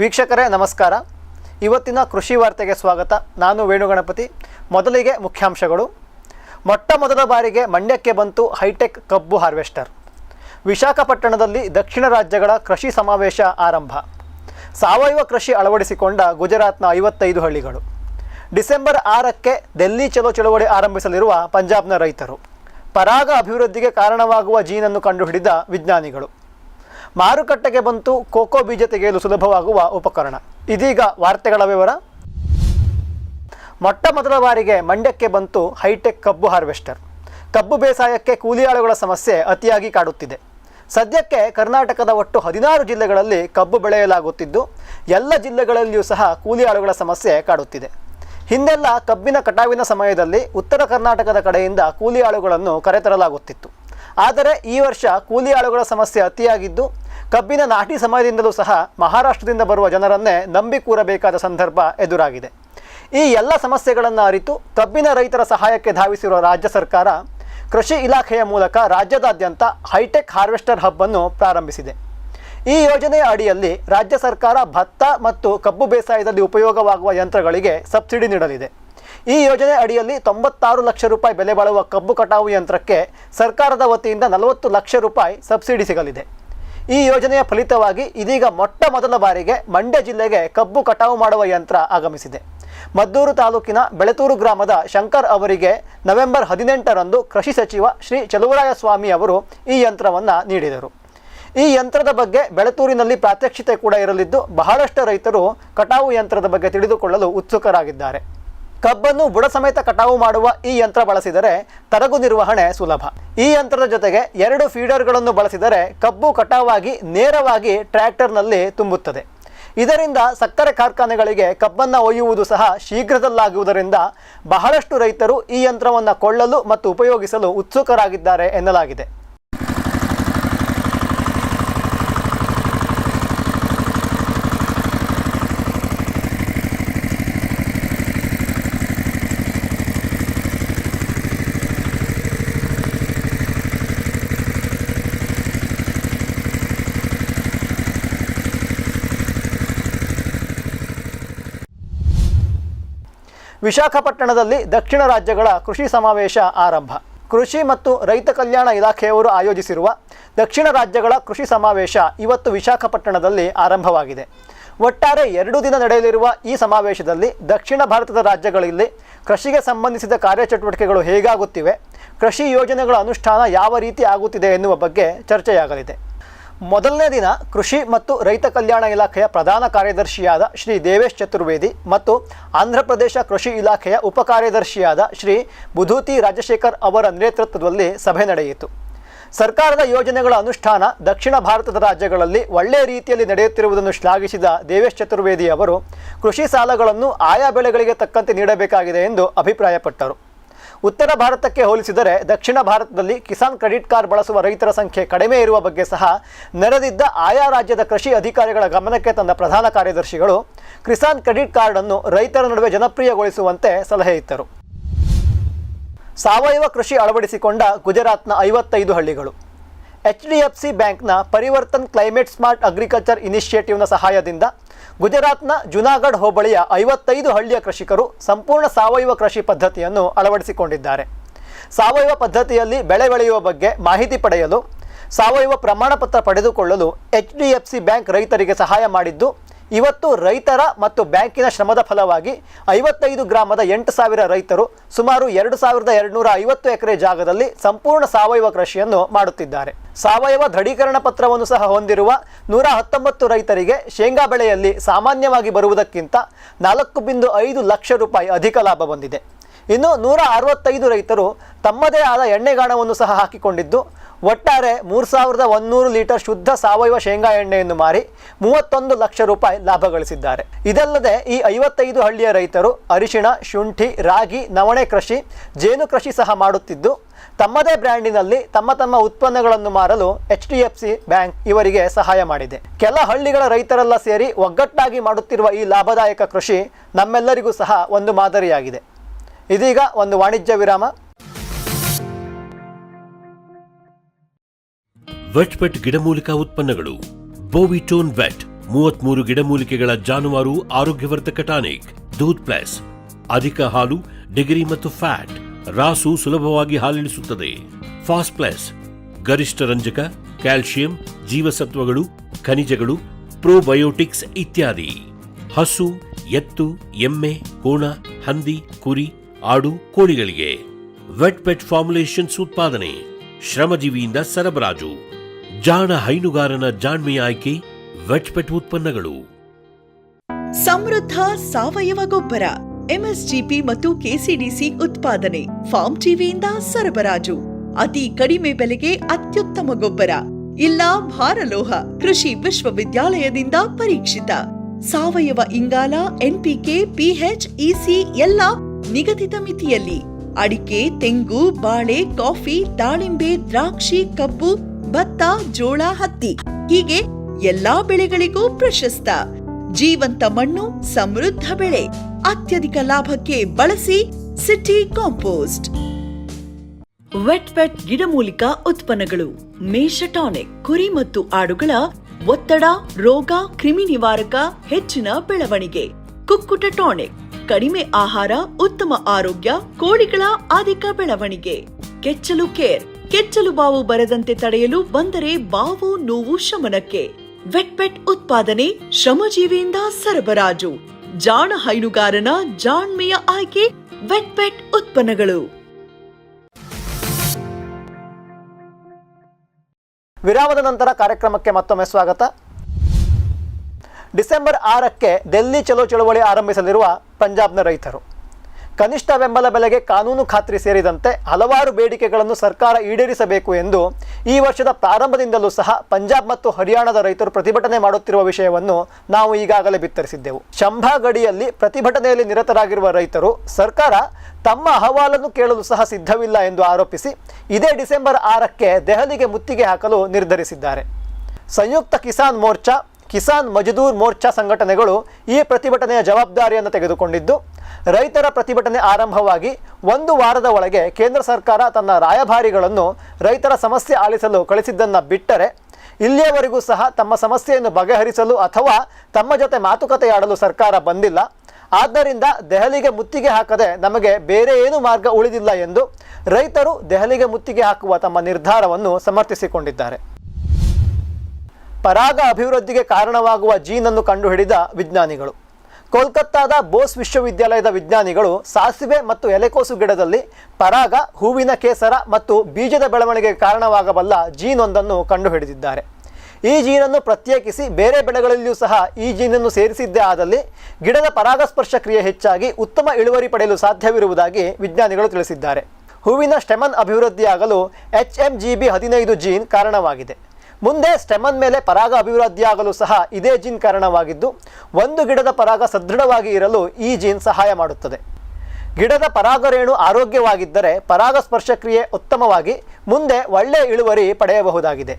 ವೀಕ್ಷಕರೇ, ನಮಸ್ಕಾರ. ಇವತ್ತಿನ ಕೃಷಿ ವಾರ್ತೆಗೆ ಸ್ವಾಗತ. ನಾನು ವೇಣುಗಣಪತಿ. ಮೊದಲಿಗೆ ಮುಖ್ಯಾಂಶಗಳು. ಮೊಟ್ಟ ಮೊದಲ ಬಾರಿಗೆ ಮಂಡ್ಯಕ್ಕೆ ಬಂತು ಹೈಟೆಕ್ ಕಬ್ಬು ಹಾರ್ವೆಸ್ಟರ್. ವಿಶಾಖಪಟ್ಟಣದಲ್ಲಿ ದಕ್ಷಿಣ ರಾಜ್ಯಗಳ ಕೃಷಿ ಸಮಾವೇಶ ಆರಂಭ. ಸಾವಯವ ಕೃಷಿ ಅಳವಡಿಸಿಕೊಂಡ ಗುಜರಾತ್ನ ಐವತ್ತೈದು ಹಳ್ಳಿಗಳು. ಡಿಸೆಂಬರ್ ಆರಕ್ಕೆ ದೆಲ್ಲಿ ಚಲೋ ಚಳುವಳಿ ಆರಂಭಿಸಲಿರುವ ಪಂಜಾಬ್ನ ರೈತರು. ಪರಾಗ ಅಭಿವೃದ್ಧಿಗೆ ಕಾರಣವಾಗುವ ಜೀನನ್ನು ಕಂಡುಹಿಡಿದ ವಿಜ್ಞಾನಿಗಳು. ಮಾರುಕಟ್ಟೆಗೆ ಬಂತು ಕೋಕೋ ಬೀಜ ತೆಗೆಯಲು ಸುಲಭವಾಗುವ ಉಪಕರಣ. ಇದೀಗ ವಾರ್ತೆಗಳ ವಿವರ. ಮೊಟ್ಟ ಮೊದಲ ಬಾರಿಗೆ ಮಂಡ್ಯಕ್ಕೆ ಬಂತು ಹೈಟೆಕ್ ಕಬ್ಬು ಹಾರ್ವೆಸ್ಟರ್. ಕಬ್ಬು ಬೇಸಾಯಕ್ಕೆ ಕೂಲಿ ಆಳುಗಳ ಸಮಸ್ಯೆ ಅತಿಯಾಗಿ ಕಾಡುತ್ತಿದೆ. ಸದ್ಯಕ್ಕೆ ಕರ್ನಾಟಕದ ಒಟ್ಟು ಹದಿನಾರು ಜಿಲ್ಲೆಗಳಲ್ಲಿ ಕಬ್ಬು ಬೆಳೆಯಲಾಗುತ್ತಿದ್ದು, ಎಲ್ಲ ಜಿಲ್ಲೆಗಳಲ್ಲಿಯೂ ಸಹ ಕೂಲಿ ಆಳುಗಳ ಸಮಸ್ಯೆ ಕಾಡುತ್ತಿದೆ. ಹಿಂದೆಲ್ಲ ಕಬ್ಬಿನ ಕಟಾವಿನ ಸಮಯದಲ್ಲಿ ಉತ್ತರ ಕರ್ನಾಟಕದ ಕಡೆಯಿಂದ ಕೂಲಿ ಆಳುಗಳನ್ನು ಕರೆತರಲಾಗುತ್ತಿತ್ತು. ಆದರೆ ಈ ವರ್ಷ ಕೂಲಿ ಆಳುಗಳ ಸಮಸ್ಯೆ ಅತಿಯಾಗಿದ್ದು, ಕಬ್ಬಿನ ನಾಟಿ ಸಮಯದಿಂದಲೂ ಸಹ ಮಹಾರಾಷ್ಟ್ರದಿಂದ ಬರುವ ಜನರನ್ನೇ ನಂಬಿ ಕೂರಬೇಕಾದ ಸಂದರ್ಭ ಎದುರಾಗಿದೆ. ಈ ಎಲ್ಲ ಸಮಸ್ಯೆಗಳನ್ನು ಅರಿತು ಕಬ್ಬಿನ ರೈತರ ಸಹಾಯಕ್ಕೆ ಧಾವಿಸಿರುವ ರಾಜ್ಯ ಸರ್ಕಾರ ಕೃಷಿ ಇಲಾಖೆಯ ಮೂಲಕ ರಾಜ್ಯದಾದ್ಯಂತ ಹೈಟೆಕ್ ಹಾರ್ವೆಸ್ಟರ್ ಹಬ್ ಅನ್ನು ಪ್ರಾರಂಭಿಸಿದೆ. ಈ ಯೋಜನೆಯ ಅಡಿಯಲ್ಲಿ ರಾಜ್ಯ ಸರ್ಕಾರ ಭತ್ತ ಮತ್ತು ಕಬ್ಬು ಬೇಸಾಯದಲ್ಲಿ ಉಪಯೋಗವಾಗುವ ಯಂತ್ರಗಳಿಗೆ ಸಬ್ಸಿಡಿ ನೀಡಲಿದೆ. ಈ ಯೋಜನೆ ಅಡಿಯಲ್ಲಿ ತೊಂಬತ್ತಾರು ಲಕ್ಷ ರೂಪಾಯಿ ಬೆಲೆ ಬಾಳುವ ಕಬ್ಬು ಕಟಾವು ಯಂತ್ರಕ್ಕೆ ಸರ್ಕಾರದ ವತಿಯಿಂದ ನಲವತ್ತು ಲಕ್ಷ ರೂಪಾಯಿ ಸಬ್ಸಿಡಿ ಸಿಗಲಿದೆ. ಈ ಯೋಜನೆಯ ಫಲಿತವಾಗಿ ಇದೀಗ ಮೊಟ್ಟ ಮೊದಲ ಬಾರಿಗೆ ಮಂಡ್ಯ ಜಿಲ್ಲೆಗೆ ಕಬ್ಬು ಕಟಾವು ಮಾಡುವ ಯಂತ್ರ ಆಗಮಿಸಿದೆ. ಮದ್ದೂರು ತಾಲೂಕಿನ ಬೆಳತೂರು ಗ್ರಾಮದ ಶಂಕರ್ ಅವರಿಗೆ ನವೆಂಬರ್ ಹದಿನೆಂಟರಂದು ಕೃಷಿ ಸಚಿವ ಶ್ರೀ ಚಲುವರಾಯ ಸ್ವಾಮಿ ಅವರು ಈ ಯಂತ್ರವನ್ನು ನೀಡಿದರು. ಈ ಯಂತ್ರದ ಬಗ್ಗೆ ಬೆಳತೂರಿನಲ್ಲಿ ಪ್ರಾತ್ಯಕ್ಷಿತೆ ಕೂಡ ಇರಲಿದ್ದು, ಬಹಳಷ್ಟು ರೈತರು ಕಟಾವು ಯಂತ್ರದ ಬಗ್ಗೆ ತಿಳಿದುಕೊಳ್ಳಲು ಉತ್ಸುಕರಾಗಿದ್ದಾರೆ. ಕಬ್ಬನ್ನು ಬುಡ ಸಮೇತ ಕಟಾವು ಮಾಡುವ ಈ ಯಂತ್ರ ಬಳಸಿದರೆ ತರಗು ನಿರ್ವಹಣೆ ಸುಲಭ. ಈ ಯಂತ್ರದ ಜೊತೆಗೆ ಎರಡು ಫೀಡರ್ಗಳನ್ನು ಬಳಸಿದರೆ ಕಬ್ಬು ಕಟಾವಾಗಿ ನೇರವಾಗಿ ಟ್ರ್ಯಾಕ್ಟರ್ನಲ್ಲಿ ತುಂಬುತ್ತದೆ. ಇದರಿಂದ ಸಕ್ಕರೆ ಕಾರ್ಖಾನೆಗಳಿಗೆ ಕಬ್ಬನ್ನು ಒಯ್ಯುವುದು ಸಹ ಶೀಘ್ರದಲ್ಲಾಗುವುದರಿಂದ ಬಹಳಷ್ಟು ರೈತರು ಈ ಯಂತ್ರವನ್ನು ಕೊಳ್ಳಲು ಮತ್ತು ಉಪಯೋಗಿಸಲು ಉತ್ಸುಕರಾಗಿದ್ದಾರೆ ಎನ್ನಲಾಗಿದೆ. ವಿಶಾಖಪಟ್ಟಣದಲ್ಲಿ ದಕ್ಷಿಣ ರಾಜ್ಯಗಳ ಕೃಷಿ ಸಮಾವೇಶ ಆರಂಭ. ಕೃಷಿ ಮತ್ತು ರೈತ ಕಲ್ಯಾಣ ಇಲಾಖೆಯವರು ಆಯೋಜಿಸಿರುವ ದಕ್ಷಿಣ ರಾಜ್ಯಗಳ ಕೃಷಿ ಸಮಾವೇಶ ಇವತ್ತು ವಿಶಾಖಪಟ್ಟಣದಲ್ಲಿ ಆರಂಭವಾಗಿದೆ. ಒಟ್ಟಾರೆ ಎರಡು ದಿನ ನಡೆಯಲಿರುವ ಈ ಸಮಾವೇಶದಲ್ಲಿ ದಕ್ಷಿಣ ಭಾರತದ ರಾಜ್ಯಗಳಲ್ಲಿ ಕೃಷಿಗೆ ಸಂಬಂಧಿಸಿದ ಕಾರ್ಯಚಟುವಟಿಕೆಗಳು ಹೇಗಾಗುತ್ತಿವೆ, ಕೃಷಿ ಯೋಜನೆಗಳ ಅನುಷ್ಠಾನ ಯಾವ ರೀತಿ ಆಗುತ್ತಿದೆ ಎನ್ನುವ ಬಗ್ಗೆ ಚರ್ಚೆಯಾಗಲಿದೆ. ಮೊದಲನೇ ದಿನ ಕೃಷಿ ಮತ್ತು ರೈತ ಕಲ್ಯಾಣ ಇಲಾಖೆಯ ಪ್ರಧಾನ ಕಾರ್ಯದರ್ಶಿಯಾದ ಶ್ರೀ ದೇವೇಶ್ ಚತುರ್ವೇದಿ ಮತ್ತು ಆಂಧ್ರಪ್ರದೇಶ ಕೃಷಿ ಇಲಾಖೆಯ ಉಪಕಾರ್ಯದರ್ಶಿಯಾದ ಶ್ರೀ ಬುಧೂತಿ ರಾಜಶೇಖರ್ ಅವರ ನೇತೃತ್ವದಲ್ಲಿ ಸಭೆ ನಡೆಯಿತು. ಸರ್ಕಾರದ ಯೋಜನೆಗಳ ಅನುಷ್ಠಾನ ದಕ್ಷಿಣ ಭಾರತದ ರಾಜ್ಯಗಳಲ್ಲಿ ಒಳ್ಳೆಯ ರೀತಿಯಲ್ಲಿ ನಡೆಯುತ್ತಿರುವುದನ್ನು ಶ್ಲಾಘಿಸಿದ ದೇವೇಶ್ ಚತುರ್ವೇದಿ ಅವರು, ಕೃಷಿ ಸಾಲಗಳನ್ನು ಆಯಾ ಬೆಳೆಗಳಿಗೆ ತಕ್ಕಂತೆ ನೀಡಬೇಕಾಗಿದೆ ಎಂದು ಅಭಿಪ್ರಾಯಪಟ್ಟರು. ಉತ್ತರ ಭಾರತಕ್ಕೆ ಹೋಲಿಸಿದರೆ ದಕ್ಷಿಣ ಭಾರತದಲ್ಲಿ ಕಿಸಾನ್ ಕ್ರೆಡಿಟ್ ಕಾರ್ಡ್ ಬಳಸುವ ರೈತರ ಸಂಖ್ಯೆ ಕಡಿಮೆ ಇರುವ ಬಗ್ಗೆ ಸಹ ನೆರೆದಿದ್ದ ಆಯಾ ರಾಜ್ಯದ ಕೃಷಿ ಅಧಿಕಾರಿಗಳ ಗಮನಕ್ಕೆ ತಂದ ಪ್ರಧಾನ ಕಾರ್ಯದರ್ಶಿಗಳು, ಕಿಸಾನ್ ಕ್ರೆಡಿಟ್ ಕಾರ್ಡನ್ನು ರೈತರ ನಡುವೆ ಜನಪ್ರಿಯಗೊಳಿಸುವಂತೆ ಸಲಹೆ ಇತ್ತರು. ಸಾವಯವ ಕೃಷಿ ಅಳವಡಿಸಿಕೊಂಡ ಗುಜರಾತ್ನ ಐವತ್ತೈದು ಹಳ್ಳಿಗಳು. ಎಚ್ ಡಿ ಎಫ್ ಸಿ ಬ್ಯಾಂಕ್ನ ಪರಿವರ್ತನ್ ಕ್ಲೈಮೇಟ್ ಸ್ಮಾರ್ಟ್ ಅಗ್ರಿಕಲ್ಚರ್ ಇನಿಷಿಯೇಟಿವ್ನ ಸಹಾಯದಿಂದ ಗುಜರಾತ್ನ ಜುನಾಗಢ್ ಹೋಬಳಿಯ ಐವತ್ತೈದು ಹಳ್ಳಿಯ ಕೃಷಿಕರು ಸಂಪೂರ್ಣ ಸಾವಯವ ಕೃಷಿ ಪದ್ಧತಿಯನ್ನು ಅಳವಡಿಸಿಕೊಂಡಿದ್ದಾರೆ. ಸಾವಯವ ಪದ್ಧತಿಯಲ್ಲಿ ಬೆಳೆ ಬೆಳೆಯುವ ಬಗ್ಗೆ ಮಾಹಿತಿ ಪಡೆಯಲು, ಸಾವಯವ ಪ್ರಮಾಣಪತ್ರ ಪಡೆದುಕೊಳ್ಳಲು H D F C bank ರೈತರಿಗೆ ಸಹಾಯ ಮಾಡಿದ್ದು ಇವತ್ತು ರೈತರ ಮತ್ತು ಬ್ಯಾಂಕಿನ ಶ್ರಮದ ಫಲವಾಗಿ ಐವತ್ತೈದು ಗ್ರಾಮದ ಎಂಟು ಸಾವಿರ ರೈತರು ಸುಮಾರು ಎರಡು ಸಾವಿರದ ಎರಡುನೂರ ಐವತ್ತು ಎಕರೆ ಜಾಗದಲ್ಲಿ ಸಂಪೂರ್ಣ ಸಾವಯವ ಕೃಷಿಯನ್ನು ಮಾಡುತ್ತಿದ್ದಾರೆ. ಸಾವಯವ ದೃಢೀಕರಣ ಪತ್ರವನ್ನು ಸಹ ಹೊಂದಿರುವ ನೂರ ಹತ್ತೊಂಬತ್ತು ರೈತರಿಗೆ ಶೇಂಗಾ ಬೆಳೆಯಲ್ಲಿ ಸಾಮಾನ್ಯವಾಗಿ ಬರುವುದಕ್ಕಿಂತ ನಾಲ್ಕು ಬಿಂದು ಐದು ಲಕ್ಷ ರೂಪಾಯಿ ಅಧಿಕ ಲಾಭ ಬಂದಿದೆ. ಇನ್ನು ನೂರ ಅರವತ್ತೈದು ರೈತರು ತಮ್ಮದೇ ಆದ ಎಣ್ಣೆಗಾಣವನ್ನು ಸಹ ಹಾಕಿಕೊಂಡಿದ್ದು ಒಟ್ಟಾರೆ ಮೂರು ಸಾವಿರದ ಒಂದೂರು ಲೀಟರ್ ಶುದ್ಧ ಸಾವಯವ ಶೇಂಗಾ ಎಣ್ಣೆಯನ್ನು ಮಾರಿ ಮೂವತ್ತೊಂದು ಲಕ್ಷ ರೂಪಾಯಿ ಲಾಭ ಗಳಿಸಿದ್ದಾರೆ. ಇದಲ್ಲದೆ ಈ ಐವತ್ತೈದು ಹಳ್ಳಿಯ ರೈತರು ಅರಿಶಿಣ, ಶುಂಠಿ, ರಾಗಿ, ನವಣೆ ಕೃಷಿ, ಜೇನು ಕೃಷಿ ಸಹ ಮಾಡುತ್ತಿದ್ದು, ತಮ್ಮದೇ ಬ್ರ್ಯಾಂಡಿನಲ್ಲಿ ತಮ್ಮ ತಮ್ಮ ಉತ್ಪನ್ನಗಳನ್ನು ಮಾರಲು H D F C bank ಇವರಿಗೆ ಸಹಾಯ ಮಾಡಿದೆ. ಕೆಲ ಹಳ್ಳಿಗಳ ರೈತರೆಲ್ಲ ಸೇರಿ ಒಗ್ಗಟ್ಟಾಗಿ ಮಾಡುತ್ತಿರುವ ಈ ಲಾಭದಾಯಕ ಕೃಷಿ ನಮ್ಮೆಲ್ಲರಿಗೂ ಸಹ ಒಂದು ಮಾದರಿಯಾಗಿದೆ. ಇದೀಗ ಒಂದು ವಾಣಿಜ್ಯ ವಿರಾಮ. ವೆಟ್ ಪೆಟ್ ಗಿಡಮೂಲಿಕಾ ಉತ್ಪನ್ನಗಳು. ಬೋವಿಟೋನ್ ವೆಟ್, ಮೂವತ್ಮೂರು ಗಿಡಮೂಲಿಕೆಗಳ ಜಾನುವಾರು ಆರೋಗ್ಯವರ್ಧಕ ಟಾನಿಕ್ ದೂದ್ ಪ್ಲಸ್. ಅಧಿಕ ಹಾಲು, ಡಿಗ್ರಿ ಮತ್ತು ಫ್ಯಾಟ್, ರಾಸು ಸುಲಭವಾಗಿ ಹಾಲಿಳಿಸುತ್ತದೆ. ಫಾಸ್ಟ್ ಪ್ಲಸ್, ಗರಿಷ್ಠ ರಂಜಕ ಕ್ಯಾಲ್ಸಿಯಂ ಜೀವಸತ್ವಗಳು, ಖನಿಜಗಳು, ಪ್ರೋಬಯೋಟಿಕ್ಸ್ ಇತ್ಯಾದಿ. ಹಸು, ಎತ್ತು, ಎಮ್ಮೆ, ಕೋಣ, ಹಂದಿ, ಕುರಿ, ಆಡು, ಕೋಳಿಗಳಿಗೆ. ವೆಟ್ ಪೆಟ್ ಫಾರ್ಮುಲೇಷನ್ಸ್ ಉತ್ಪಾದನೆ. ಶ್ರಮಜೀವಿಯಿಂದ ಸರಬರಾಜು. ಜಾಣ ಹೈನುಗಾರನ ಜಾಣ್ಮೆಯ ಆಯ್ಕೆ ವೆಟ್ಪೆಟ್ ಉತ್ಪನ್ನಗಳು. ಸಮೃದ್ಧ ಸಾವಯವ ಗೊಬ್ಬರ, ಎಂಎಸ್ಜಿಪಿ ಮತ್ತು ಕೆಸಿಡಿಸಿ ಉತ್ಪಾದನೆ, ಫಾರ್ಮ್ ಟಿವಿಯಿಂದ ಸರಬರಾಜು. ಅತಿ ಕಡಿಮೆ ಬೆಲೆಗೆ ಅತ್ಯುತ್ತಮ ಗೊಬ್ಬರ, ಇಲ್ಲ ಭಾರಲೋಹ, ಕೃಷಿ ವಿಶ್ವವಿದ್ಯಾಲಯದಿಂದ ಪರೀಕ್ಷಿತ. ಸಾವಯವ ಇಂಗಾಲ, ಎನ್ಪಿಕೆ ಪಿಹೆಚ್ ಇಸಿ ಎಲ್ಲ ನಿಗದಿತ ಮಿತಿಯಲ್ಲಿ. ಅಡಿಕೆ, ತೆಂಗು, ಬಾಳೆ, ಕಾಫಿ, ದಾಳಿಂಬೆ, ದ್ರಾಕ್ಷಿ, ಕಬ್ಬು ಭತ್ತ, ಜೋಳ, ಹತ್ತಿ. ಹೀಗೆ ಎಲ್ಲಾ ಬೆಳೆಗಳಿಗೂ ಪ್ರಶಸ್ತ. ಜೀವಂತ ಮಣ್ಣು, ಸಮೃದ್ಧ ಬೆಳೆ. ಅತ್ಯಧಿಕ ಲಾಭಕ್ಕೆ ಬಳಸಿ ಸಿಟಿ ಕಾಂಪೋಸ್ಟ್. ವೆಟ್ ವೆಟ್ ಗಿಡಮೂಲಿಕಾ ಉತ್ಪನ್ನಗಳು. ಮೇಷ ಟಾನಿಕ್, ಕುರಿ ಮತ್ತು ಆಡುಗಳ ಒತ್ತಡ, ರೋಗ, ಕ್ರಿಮಿ ನಿವಾರಕ ಹೆಚ್ಚಿನ ಬೆಳವಣಿಗೆ. ಕುಕ್ಕುಟ ಟಾನಿಕ್, ಕಡಿಮೆ ಆಹಾರ, ಉತ್ತಮ ಆರೋಗ್ಯ, ಕೋಳಿಗಳ ಅಧಿಕ ಬೆಳವಣಿಗೆ. ಕೆಚ್ಚಲು ಕೇರ್ ಕೆಚ್ಚಲು ಬಾವು ಬರದಂತೆ ತಡೆಯಲು ಬಂದರೆ ಬಾವು ನೋವು ಶಮನಕ್ಕೆ. ವೆಟ್ ವೆಟ್ ಉತ್ಪಾದನೆ ಶ್ರಮಜೀವಿಯಿಂದ ಸರಬರಾಜು. ಜಾಣ ಹೈನುಗಾರನ ಜಾಣ್ಮೆಯ ಆಯ್ಕೆ ವೆಟ್ ವೆಟ್ ಉತ್ಪನ್ನಗಳು. ವಿರಾಮದ ನಂತರ ಕಾರ್ಯಕ್ರಮಕ್ಕೆ ಮತ್ತೊಮ್ಮೆ ಸ್ವಾಗತ. ಡಿಸೆಂಬರ್ ಆರಕ್ಕೆ ದೆಲ್ಲಿ ಚಲೋ ಚಳವಳಿ ಆರಂಭಿಸಲಿರುವ ಪಂಜಾಬ್ನ ರೈತರು. ಕನಿಷ್ಠ ಬೆಂಬಲ ಬೆಲೆಗೆ ಕಾನೂನು ಖಾತ್ರಿ ಸೇರಿದಂತೆ ಹಲವಾರು ಬೇಡಿಕೆಗಳನ್ನು ಸರ್ಕಾರ ಈಡೇರಿಸಬೇಕು ಎಂದು ಈ ವರ್ಷದ ಪ್ರಾರಂಭದಿಂದಲೂ ಸಹ ಪಂಜಾಬ್ ಮತ್ತು ಹರಿಯಾಣದ ರೈತರು ಪ್ರತಿಭಟನೆ ಮಾಡುತ್ತಿರುವ ವಿಷಯವನ್ನು ನಾವು ಈಗಾಗಲೇ ಬಿತ್ತರಿಸಿದ್ದೆವು. ಶಂಭಾ ಗಡಿಯಲ್ಲಿ ಪ್ರತಿಭಟನೆಯಲ್ಲಿ ನಿರತರಾಗಿರುವ ರೈತರು ಸರ್ಕಾರ ತಮ್ಮ ಅಹವಾಲನ್ನು ಕೇಳಲು ಸಹ ಸಿದ್ಧವಿಲ್ಲ ಎಂದು ಆರೋಪಿಸಿ ಇದೇ ಡಿಸೆಂಬರ್ ಆರಕ್ಕೆ ದೆಹಲಿಗೆ ಮುತ್ತಿಗೆ ಹಾಕಲು ನಿರ್ಧರಿಸಿದ್ದಾರೆ. ಸಂಯುಕ್ತ ಕಿಸಾನ್ ಮೋರ್ಚಾ ಕಿಸಾನ್ ಮಜದೂರ್ ಮೋರ್ಚಾ ಸಂಘಟನೆಗಳು ಈ ಪ್ರತಿಭಟನೆಯ ಜವಾಬ್ದಾರಿಯನ್ನು ತೆಗೆದುಕೊಂಡಿದ್ದು, ರೈತರ ಪ್ರತಿಭಟನೆ ಆರಂಭವಾಗಿ ಒಂದು ವಾರದ ಒಳಗೆ ಕೇಂದ್ರ ಸರ್ಕಾರ ತನ್ನ ರಾಯಭಾರಿಗಳನ್ನು ರೈತರ ಸಮಸ್ಯೆ ಆಲಿಸಲು ಕಳಿಸಿದ್ದನ್ನು ಬಿಟ್ಟರೆ, ಇಲ್ಲಿಯವರೆಗೂ ಸಹ ತಮ್ಮ ಸಮಸ್ಯೆಯನ್ನು ಬಗೆಹರಿಸಲು ಅಥವಾ ತಮ್ಮ ಜೊತೆ ಮಾತುಕತೆಯಾಡಲು ಸರ್ಕಾರ ಬಂದಿಲ್ಲ. ಆದ್ದರಿಂದ ದೆಹಲಿಗೆ ಮುತ್ತಿಗೆ ಹಾಕದೆ ನಮಗೆ ಬೇರೆ ಏನು ಮಾರ್ಗ ಉಳಿದಿಲ್ಲ ಎಂದು ರೈತರು ದೆಹಲಿಗೆ ಮುತ್ತಿಗೆ ಹಾಕುವ ತಮ್ಮ ನಿರ್ಧಾರವನ್ನು ಸಮರ್ಥಿಸಿಕೊಂಡಿದ್ದಾರೆ. ಪರಾಗ ಅಭಿವೃದ್ಧಿಗೆ ಕಾರಣವಾಗುವ ಜೀನನ್ನು ಕಂಡುಹಿಡಿದ ವಿಜ್ಞಾನಿಗಳು. ಕೋಲ್ಕತ್ತಾದ ಬೋಸ್ ವಿಶ್ವವಿದ್ಯಾಲಯದ ವಿಜ್ಞಾನಿಗಳು ಸಾಸಿವೆ ಮತ್ತು ಎಲೆಕೋಸು ಗಿಡದಲ್ಲಿ ಪರಾಗ, ಹೂವಿನ ಕೇಸರ ಮತ್ತು ಬೀಜದ ಬೆಳವಣಿಗೆಗೆ ಕಾರಣವಾಗಬಲ್ಲ ಜೀನೊಂದನ್ನು ಕಂಡುಹಿಡಿದಿದ್ದಾರೆ. ಈ ಜೀನನ್ನು ಪ್ರತ್ಯೇಕಿಸಿ ಬೇರೆ ಬೆಳೆಗಳಲ್ಲಿಯೂ ಸಹ ಈ ಜೀನನ್ನು ಸೇರಿಸಿದ್ದೇ ಆದಲ್ಲಿ ಗಿಡದ ಪರಾಗಸ್ಪರ್ಶ ಕ್ರಿಯೆ ಹೆಚ್ಚಾಗಿ ಉತ್ತಮ ಇಳುವರಿ ಪಡೆಯಲು ಸಾಧ್ಯವಿರುವುದಾಗಿ ವಿಜ್ಞಾನಿಗಳು ತಿಳಿಸಿದ್ದಾರೆ. ಹೂವಿನ ಸ್ಟೆಮನ್ ಅಭಿವೃದ್ಧಿಯಾಗಲು ಎಚ್ ಎಂ ಜಿ ಬಿ ಹದಿನೈದು ಜೀನ್ ಕಾರಣವಾಗಿದೆ. ಮುಂದೆ ಸ್ಟೆಮನ್ ಮೇಲೆ ಪರಾಗ ಅಭಿವೃದ್ಧಿಯಾಗಲು ಸಹ ಇದೇ ಜೀನ್ ಕಾರಣವಾಗಿದ್ದು, ಒಂದು ಗಿಡದ ಪರಾಗ ಸದೃಢವಾಗಿ ಇರಲು ಈ ಜೀನ್ ಸಹಾಯ ಮಾಡುತ್ತದೆ. ಗಿಡದ ಪರಾಗರೇಣು ಆರೋಗ್ಯವಾಗಿದ್ದರೆ ಪರಾಗಸ್ಪರ್ಶಕ್ರಿಯೆ ಉತ್ತಮವಾಗಿ ಮುಂದೆ ಒಳ್ಳೆಯ ಇಳುವರಿ ಪಡೆಯಬಹುದಾಗಿದೆ.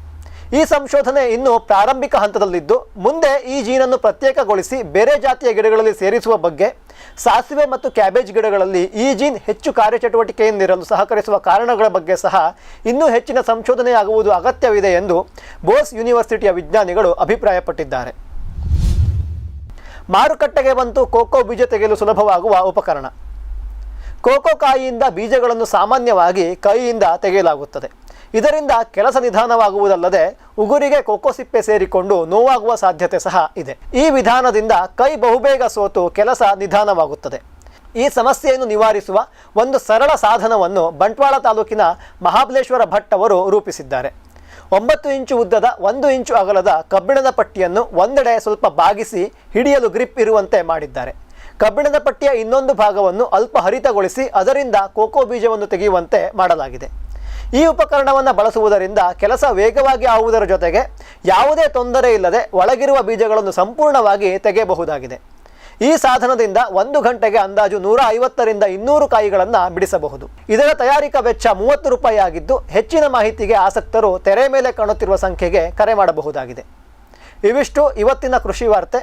ಈ ಸಂಶೋಧನೆ ಇನ್ನೂ ಪ್ರಾರಂಭಿಕ ಹಂತದಲ್ಲಿದ್ದು, ಮುಂದೆ ಈ ಜೀನನ್ನು ಪ್ರತ್ಯೇಕಗೊಳಿಸಿ ಬೇರೆ ಜಾತಿಯ ಗಿಡಗಳಲ್ಲಿ ಸೇರಿಸುವ ಬಗ್ಗೆ, ಸಾಸಿವೆ ಮತ್ತು ಕ್ಯಾಬೇಜ್ ಗಿಡಗಳಲ್ಲಿ ಈ ಜೀನ್ ಹೆಚ್ಚು ಕಾರ್ಯಚಟುವಟಿಕೆಯಿಂದಿರಲು ಸಹಕರಿಸುವ ಕಾರಣಗಳ ಬಗ್ಗೆ ಸಹ ಇನ್ನೂ ಹೆಚ್ಚಿನ ಸಂಶೋಧನೆಯಾಗುವುದು ಅಗತ್ಯವಿದೆ ಎಂದು ಬೋಸ್ ಯೂನಿವರ್ಸಿಟಿಯ ವಿಜ್ಞಾನಿಗಳು ಅಭಿಪ್ರಾಯಪಟ್ಟಿದ್ದಾರೆ. ಮಾರುಕಟ್ಟೆಗೆ ಬಂತು ಕೋಕೋ ಬೀಜ ತೆಗೆಯಲು ಸುಲಭವಾಗುವ ಉಪಕರಣ. ಕೋಕೋ ಕಾಯಿಯಿಂದ ಬೀಜಗಳನ್ನು ಸಾಮಾನ್ಯವಾಗಿ ಕೈಯಿಂದ ತೆಗೆಯಲಾಗುತ್ತದೆ. ಇದರಿಂದ ಕೆಲಸ ನಿಧಾನವಾಗುವುದಲ್ಲದೆ ಉಗುರಿಗೆ ಕೋಕೋ ಸಿಪ್ಪೆ ಸೇರಿಕೊಂಡು ನೋವಾಗುವ ಸಾಧ್ಯತೆ ಸಹ ಇದೆ. ಈ ವಿಧಾನದಿಂದ ಕೈ ಬಹುಬೇಗ ಸೋತು ಕೆಲಸ ನಿಧಾನವಾಗುತ್ತದೆ. ಈ ಸಮಸ್ಯೆಯನ್ನು ನಿವಾರಿಸುವ ಒಂದು ಸರಳ ಸಾಧನವನ್ನು ಬಂಟ್ವಾಳ ತಾಲೂಕಿನ ಮಹಾಬಲೇಶ್ವರ ಭಟ್ ಅವರು ರೂಪಿಸಿದ್ದಾರೆ. ಒಂಬತ್ತು ಇಂಚು ಉದ್ದದ ಒಂದು ಇಂಚು ಅಗಲದ ಕಬ್ಬಿಣದ ಪಟ್ಟಿಯನ್ನು ಒಂದೆಡೆ ಸ್ವಲ್ಪ ಬಾಗಿಸಿ ಹಿಡಿಯಲು ಗ್ರಿಪ್ ಇರುವಂತೆ ಮಾಡಿದ್ದಾರೆ. ಕಬ್ಬಿಣದ ಪಟ್ಟಿಯ ಇನ್ನೊಂದು ಭಾಗವನ್ನು ಅಲ್ಪ ಹರಿತಗೊಳಿಸಿ ಅದರಿಂದ ಕೋಕೋ ಬೀಜವನ್ನು ತೆಗೆಯುವಂತೆ ಮಾಡಲಾಗಿದೆ. ಈ ಉಪಕರಣವನ್ನು ಬಳಸುವುದರಿಂದ ಕೆಲಸ ವೇಗವಾಗಿ ಆಗುವುದರ ಜೊತೆಗೆ ಯಾವುದೇ ತೊಂದರೆ ಇಲ್ಲದೆ ಒಳಗಿರುವ ಬೀಜಗಳನ್ನು ಸಂಪೂರ್ಣವಾಗಿ ತೆಗೆಯಬಹುದಾಗಿದೆ. ಈ ಸಾಧನದಿಂದ ಒಂದು ಗಂಟೆಗೆ ಅಂದಾಜು ನೂರ ಐವತ್ತರಿಂದ ಇನ್ನೂರು ಕಾಯಿಗಳನ್ನು ಬಿಡಿಸಬಹುದು. ಇದರ ತಯಾರಿಕಾ ವೆಚ್ಚ ಮೂವತ್ತು ರೂಪಾಯಿ ಆಗಿದ್ದು ಹೆಚ್ಚಿನ ಮಾಹಿತಿಗೆ ಆಸಕ್ತರು ತೆರೆ ಮೇಲೆ ಕಾಣುತ್ತಿರುವ ಸಂಖ್ಯೆಗೆ ಕರೆ ಮಾಡಬಹುದಾಗಿದೆ. ಇವಿಷ್ಟು ಇವತ್ತಿನ ಕೃಷಿ ವಾರ್ತೆ.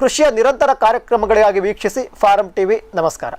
ಕೃಷಿಯ ನಿರಂತರ ಕಾರ್ಯಕ್ರಮಗಳಿಗಾಗಿ ವೀಕ್ಷಿಸಿ ಫಾರಂ ಟಿವಿ. ನಮಸ್ಕಾರ.